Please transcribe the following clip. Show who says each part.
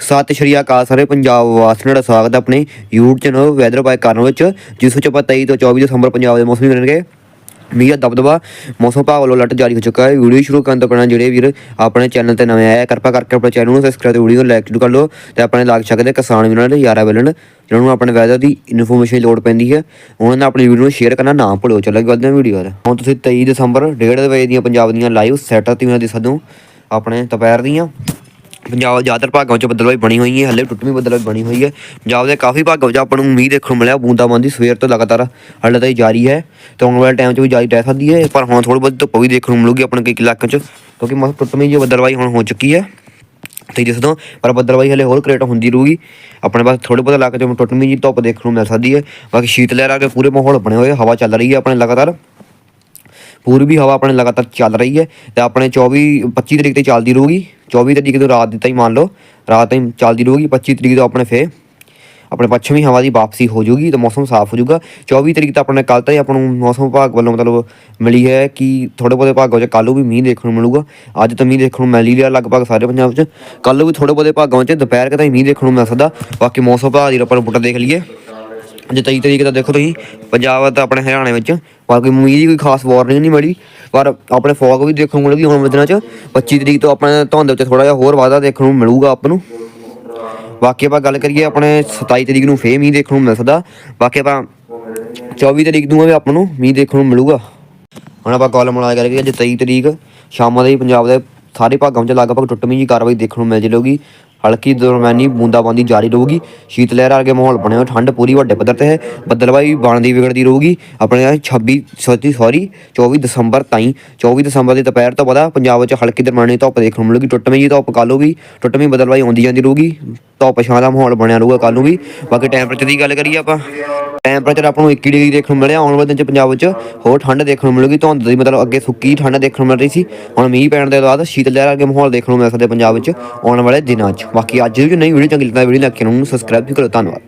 Speaker 1: ਸਤਿ ਸ਼੍ਰੀ ਅਕਾਲ ਸਾਰੇ ਪੰਜਾਬ ਵਾਸੀਆਂ ਦਾ ਸਵਾਗਤ ਹੈ ਆਪਣੇ YouTube ਚੈਨਲ ਵੈਦਰ ਬਾਈ ਕਰਨ ਵਿੱਚ, ਜਿਸ ਵਿੱਚ ਆਪਾਂ 23 ਤੋਂ 24 ਦਸੰਬਰ ਪੰਜਾਬ ਦੇ ਮੌਸਮ ਕਰਨਗੇ ਮੀਂਹ ਦਾ ਦਬਦਬਾ ਮੌਸਮ ਵਿਭਾਗ ਵੱਲੋਂ ਅਲਰਟ ਜਾਰੀ ਹੋ ਚੁੱਕਾ ਹੈ। ਵੀਡੀਓ ਸ਼ੁਰੂ ਕਰਨ ਤੋਂ ਪਹਿਲਾਂ ਜਿਹੜੇ ਵੀਰ ਆਪਣੇ ਚੈਨਲ ਤੇ ਨਵੇਂ ਆਏ ਕਿਰਪਾ ਕਰਕੇ ਆਪਣੇ ਚੈਨਲ ਨੂੰ ਸਬਸਕ੍ਰਾਈਬ ਤੇ ਵੀਡੀਓ ਨੂੰ ਲਾਈਕ ਕਰ ਲਓ ਤੇ ਆਪਣੇ ਲਾਗ ਸਕਦੇ ਕਿਸਾਨ ਵੀਰਾਂ ਦੇ ਯਾਰਾ ਬੈਲਨ ਜਿਹਨਾਂ ਨੂੰ ਆਪਣੇ ਵੈਦਰ ਦੀ ਇਨਫੋਰਮੇਸ਼ਨ ਲੋੜ ਪੈਂਦੀ ਹੈ, ਉਹਨਾਂ ਨੇ ਆਪਣੀ ਵੀਡੀਓ ਨੂੰ ਸ਼ੇਅਰ ਕਰਨਾ ਨਾ ਭੁੱਲਿਓ ਚੱਲਾਂਗੇ ਵੱਧਦੇ ਹਾਂ ਵੀਡੀਓ ਦਾ ਹੁਣ ਤੁਸੀਂ 23 ਦਸੰਬਰ 1:30 ਵਜੇ ਦੀਆਂ ਪੰਜਾਬ ਦੀਆਂ ਲਾਈਵ ਸੈਟ ਤੀਆਂ ਦੀ ਸਦੋਂ, ਆਪਣੇ ਦੁਪਹਿਰ ਦੀਆਂ। ਪੰਜਾਬ ਦੇ ਜ਼ਿਆਦਾਤਰ ਭਾਗਾਂ 'ਚ ਬੱਦਲਵਾਈ ਬਣੀ ਹੋਈ ਹੈ, ਹੱਲੇ ਟੁੱਟਵੀਂ ਬੱਦਲਵਾਈ ਬਣੀ ਹੋਈ ਹੈ। ਪੰਜਾਬ ਦੇ ਕਾਫੀ ਭਾਗਾਂ ਵਿੱਚ ਆਪਾਂ ਨੂੰ ਮੀਂਹ ਦੇਖਣ ਨੂੰ ਮਿਲਿਆ, ਬੂੰਦਾਬਾਂਦੀ ਸਵੇਰ ਤੋਂ ਲਗਾਤਾਰ ਹੱਲੇ ਤਾਈ ਜਾਰੀ ਹੈ। ਤੇ ਆਉਣ ਵਾਲੇ ਟਾਈਮ 'ਚ ਵੀ ਜਾਰੀ ਰਹਿ ਸਕਦੀ ਹੈ, ਪਰ ਹੁਣ ਥੋੜੀ ਬਹੁਤ ਧੁੱਪ ਵੀ ਦੇਖਣ ਨੂੰ ਮਿਲੂਗੀ ਆਪਣੇ ਕਈ ਇਲਾਕਿਆਂ 'ਚ, ਕਿਉਂਕਿ ਮੌਸਮ ਟੁੱਟਵੀਂ ਜਿਹੀ ਬੱਦਲਵਾਈ ਹੁਣ ਹੋ ਚੁੱਕੀ ਹੈ। ਤੇ ਜਿਸ ਤੋਂ ਪਰ ਬੱਦਲਵਾਈ ਹਲੇ ਹੋਰ ਕ੍ਰੀਏਟ ਹੁੰਦੀ ਰਹੂਗੀ। ਆਪਣੇ ਪਾਸ ਥੋੜੇ ਬਹੁਤ ਇਲਾਕੇ 'ਚ ਟੁੱਟਵੀਂ ਜਿਹੀ ਧੁੱਪ ਦੇਖਣ ਨੂੰ ਮਿਲ ਸਕਦੀ ਹੈ। ਬਾਕੀ ਸ਼ੀਤ ਲਹਿਰ ਆ ਕੇ ਪੂਰੇ ਮਾਹੌਲ ਬਣੇ ਹੋਏ ਹਵਾ ਚੱਲ ਰਹੀ ਹੈ ਆਪਣੇ ਲਗਾਤਾਰ। ਪੂਰਬੀ ਹਵਾ ਆਪਣੇ ਲਗਾਤਾਰ ਚੱਲ ਰਹੀ ਹੈ ਤੇ ਆਪਣੇ 24 25 ਤਰੀਕ ਤੇ ਚੱਲਦੀ ਰਹੂਗੀ। 24 ਤਰੀਕ ਤੋਂ ਰਾਤ ਦੀ ਤਾਈ ਮੰਨ ਲਓ, ਰਾਤ ਤਾਈ ਚੱਲਦੀ ਰਹੂਗੀ 25 ਤਰੀਕ ਤੋਂ ਆਪਣੇ ਫੇਰ, ਆਪਣੇ ਪੱਛਮੀ ਹਵਾ ਦੀ ਵਾਪਸੀ ਹੋ ਜਾਊਗੀ ਤੇ ਮੌਸਮ ਸਾਫ਼ ਹੋ ਜਾਊਗਾ। 24 ਤਰੀਕ ਤੱਕ ਆਪਣੇ ਕੱਲ ਤਾਂ ਹੀ ਆਪਾਂ ਨੂੰ ਮੌਸਮ ਵਿਭਾਗ ਵੱਲੋਂ ਮਤਲਬ ਮਿਲੀ ਹੈ ਕਿ ਥੋੜੇ ਬਹੁਤੇ ਭਾਗਾਂ 'ਚ ਕੱਲ੍ਹ ਨੂੰ ਵੀ ਮੀਂਹ ਦੇਖਣ ਨੂੰ ਮਿਲੂਗਾ। ਅੱਜ ਤਾਂ ਮੀਂਹ ਦੇਖਣ ਨੂੰ ਮਿਲ ਹੀ ਰਿਹਾ ਲਗਭਗ ਸਾਰੇ ਪੰਜਾਬ 'ਚ। ਕੱਲ੍ਹ ਨੂੰ ਵੀ ਥੋੜੇ ਬਹੁਤੇ ਭਾਗਾਂ 'ਚ ਦੁਪਹਿਰ ਕੇ ਤਾਈਂ ਮੀਂਹ ਦੇਖਣ ਨੂੰ ਮਿਲ ਸਕਦਾ। ਬਾਕੀ ਮੌਸਮ ਵਿਭਾਗ ਦੀ ਆਪਾਂ ਰਿਪੋਰਟ ਦੇਖ ਲਈਏ। ਅੱਜ 23 ਤਰੀਕ ਦਾ ਦੇਖੋ ਤੁਸੀਂ, ਪੰਜਾਬ ਤੇ ਆਪਣੇ ਹਰਿਆਣੇ ਵਿੱਚ, ਬਾਕੀ ਮੀਂਹ ਦੀ ਕੋਈ ਖਾਸ ਵਾਰਨਿੰਗ ਨਹੀਂ ਮਿਲੀ। ਪਰ ਆਪਣੇ ਫੌਗ ਵੀ ਦੇਖਣ ਨੂੰ ਮਿਲੂਗੀ ਹੁਣ ਦਿਨਾਂ 'ਚ 25 ਤਰੀਕ ਤੋਂ ਆਪਣੇ ਧੁੰਦ ਵਿੱਚ ਥੋੜਾ ਜਿਹਾ ਹੋਰ ਵਾਧਾ ਦੇਖਣ ਨੂੰ ਮਿਲੂਗਾ ਆਪਾਂ ਨੂੰ। ਬਾਕੀ ਆਪਾਂ ਗੱਲ ਕਰੀਏ ਆਪਣੇ 27 ਤਰੀਕ ਨੂੰ ਫੇਰ ਮੀਂਹ ਦੇਖਣ ਨੂੰ ਮਿਲ ਸਕਦਾ। ਬਾਕੀ ਆਪਾਂ 24 ਤਰੀਕ ਨੂੰ ਵੀ ਆਪਾਂ ਨੂੰ ਮੀਂਹ ਦੇਖਣ ਨੂੰ ਮਿਲੂਗਾ। ਹੁਣ ਆਪਾਂ ਕਾਲਮ ਬਣਾ ਕਰੀਏ, ਅੱਜ 23 ਤਰੀਕ, ਸ਼ਾਮਾਂ ਦੇ ਪੰਜਾਬ ਦੇ ਸਾਰੇ ਭਾਗਾਂ 'ਚ ਲਗਭਗ ਟੁੱਟਵੀਂ ਜੀ ਕਾਰਵਾਈ ਦੇਖਣ ਨੂੰ ਮਿਲ ਜੇਗੀ ਹਲਕੀ ਦਰਮਿਆਨੀ ਬੂੰਦਾਬਾਂਦੀ ਜਾਰੀ ਰਹੂਗੀ। ਸ਼ੀਤ ਲਹਿਰ ਵਰਗੇ ਮਾਹੌਲ ਬਣਿਆ ਹੋਇਆ, ਠੰਡ ਪੂਰੀ ਵੱਡੇ ਪੱਧਰ ਤੇ ਹੈ। ਬੱਦਲਵਾਈ ਬਣਦੀ ਵਿਗੜਦੀ ਰਹੂਗੀ। ਆਪਣੇ 26 ਸੌਰੀ ਸੌਰੀ 24 ਦਸੰਬਰ ਤਾਈਂ 24 ਦਸੰਬਰ ਦੀ ਦੁਪਹਿਰ ਤੋਂ ਬਾਅਦ ਪੰਜਾਬ ਵਿੱਚ ਹਲਕੀ ਦਰਮਿਆਨੀ ਧੁੱਪ ਦੇਖਣ ਨੂੰ ਮਿਲੂਗੀ। ਟੁੱਟਵੀਂ ਜੀ ਧੁੱਪ ਕੱਲ੍ਹ ਨੂੰ ਵੀ ਟੁੱਟਵੀਂ ਬੱਦਲਵਾਈ ਆਉਂਦੀ ਜਾਂਦੀ ਰਹੂਗੀ। ਧੁੱਪ ਛਾਂ ਦਾ ਮਾਹੌਲ ਬਣਿਆ ਰਹੂਗਾ ਕੱਲ੍ਹ ਨੂੰ ਵੀ। ਬਾਕੀ ਟੈਂਪਰੇਚਰ ਦੀ ਗੱਲ ਕਰੀਏ ਆਪਾਂ ਟੈਂਪਰੇਚਰ ਆਪਾਂ ਨੂੰ 21 ਡਿਗਰੀ ਦੇਖਣ ਨੂੰ ਮਿਲਿਆ। ਆਉਣ ਵਾਲੇ ਦਿਨ ਚ ਪੰਜਾਬ ਵਿੱਚ ਹੋਰ ਠੰਡ ਦੇਖਣ ਨੂੰ ਮਿਲੂਗੀ। ਧੁੰਦ ਦੀ ਮਤਲਬ ਅੱਗੇ ਸੁੱਕੀ ਠੰਡ ਦੇਖਣ ਨੂੰ ਮਿਲ ਰਹੀ ਸੀ। ਹੁਣ ਮੀਂਹ ਪੈਣ ਦੇ ਬਾਅਦ ਸ਼ੀਤ ਲਹਿਰ ਵਰਗੇ ਮਾਹੌਲ ਦੇਖਣ ਨੂੰ ਮਿਲ ਸਕਦੇ ਪੰਜਾਬ ਵਿੱਚ ਆਉਣ ਵਾਲੇ ਦਿਨਾਂ 'ਚ। ਬਾਕੀ ਅੱਜ ਦੀ ਜੋ ਨਈ ਵੀਡੀਓ ਚੰਗੀ ਲੱਗਦਾ ਵੀਡੀਓ ਲੱਗ ਕੇ ਨੂੰ ਸਬਸਕ੍ਰਾਈਬ ਵੀ ਕਰੋ। ਧੰਨਵਾਦ।